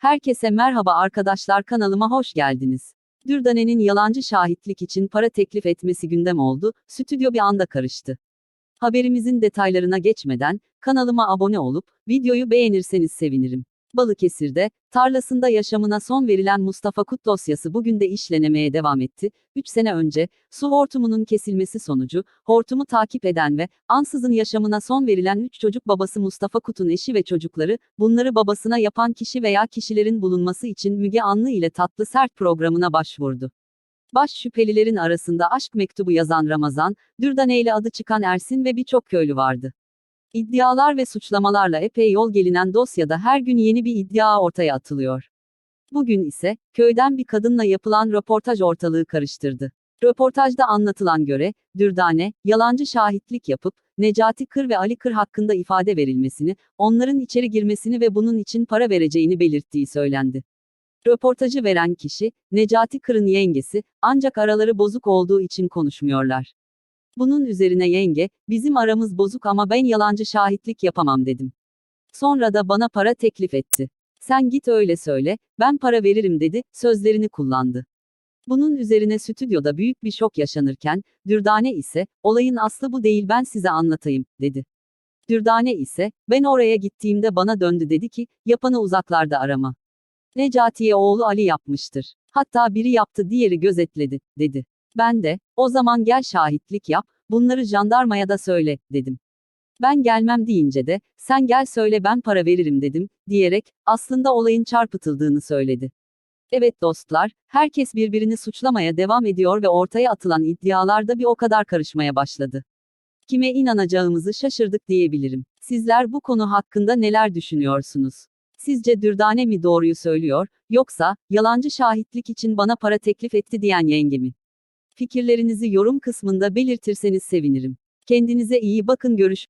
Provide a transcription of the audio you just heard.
Herkese merhaba arkadaşlar kanalıma hoş geldiniz. Dürdane'nin yalancı şahitlik için para teklif etmesi gündem oldu, stüdyo bir anda karıştı. Haberimizin detaylarına geçmeden, kanalıma abone olup, videoyu beğenirseniz sevinirim. Balıkesir'de, tarlasında yaşamına son verilen Mustafa Kut dosyası bugün de işlenemeye devam etti. 3 sene önce, su hortumunun kesilmesi sonucu, hortumu takip eden ve ansızın yaşamına son verilen 3 çocuk babası Mustafa Kut'un eşi ve çocukları, bunları babasına yapan kişi veya kişilerin bulunması için Müge Anlı ile Tatlı Sert programına başvurdu. Baş şüphelilerin arasında aşk mektubu yazan Ramazan, Dürdane ile adı çıkan Ersin ve birçok köylü vardı. İddialar ve suçlamalarla epey yol gelinen dosyada her gün yeni bir iddia ortaya atılıyor. Bugün ise, köyden bir kadınla yapılan röportaj ortalığı karıştırdı. Röportajda anlatılan göre, Dürdane, yalancı şahitlik yapıp, Necati Kır ve Ali Kır hakkında ifade verilmesini, onların içeri girmesini ve bunun için para vereceğini belirttiği söylendi. Röportajı veren kişi, Necati Kır'ın yengesi, ancak araları bozuk olduğu için konuşmuyorlar. Bunun üzerine yenge, bizim aramız bozuk ama ben yalancı şahitlik yapamam dedim. Sonra da bana para teklif etti. Sen git öyle söyle, ben para veririm dedi, sözlerini kullandı. Bunun üzerine stüdyoda büyük bir şok yaşanırken, Dürdane ise, olayın aslı bu değil ben size anlatayım, dedi. Dürdane ise, ben oraya gittiğimde bana döndü dedi ki, yapanı uzaklarda arama. Necati'ye oğlu Ali yapmıştır. Hatta biri yaptı diğeri gözetledi, dedi. Ben de, o zaman gel şahitlik yap, bunları jandarmaya da söyle, dedim. Ben gelmem deyince de, sen gel söyle ben para veririm dedim, diyerek, aslında olayın çarpıtıldığını söyledi. Evet dostlar, herkes birbirini suçlamaya devam ediyor ve ortaya atılan iddialar da bir o kadar karışmaya başladı. Kime inanacağımızı şaşırdık diyebilirim. Sizler bu konu hakkında neler düşünüyorsunuz? Sizce Dürdane mi doğruyu söylüyor, yoksa, yalancı şahitlik için bana para teklif etti diyen yenge mi? Fikirlerinizi yorum kısmında belirtirseniz sevinirim. Kendinize iyi bakın görüş.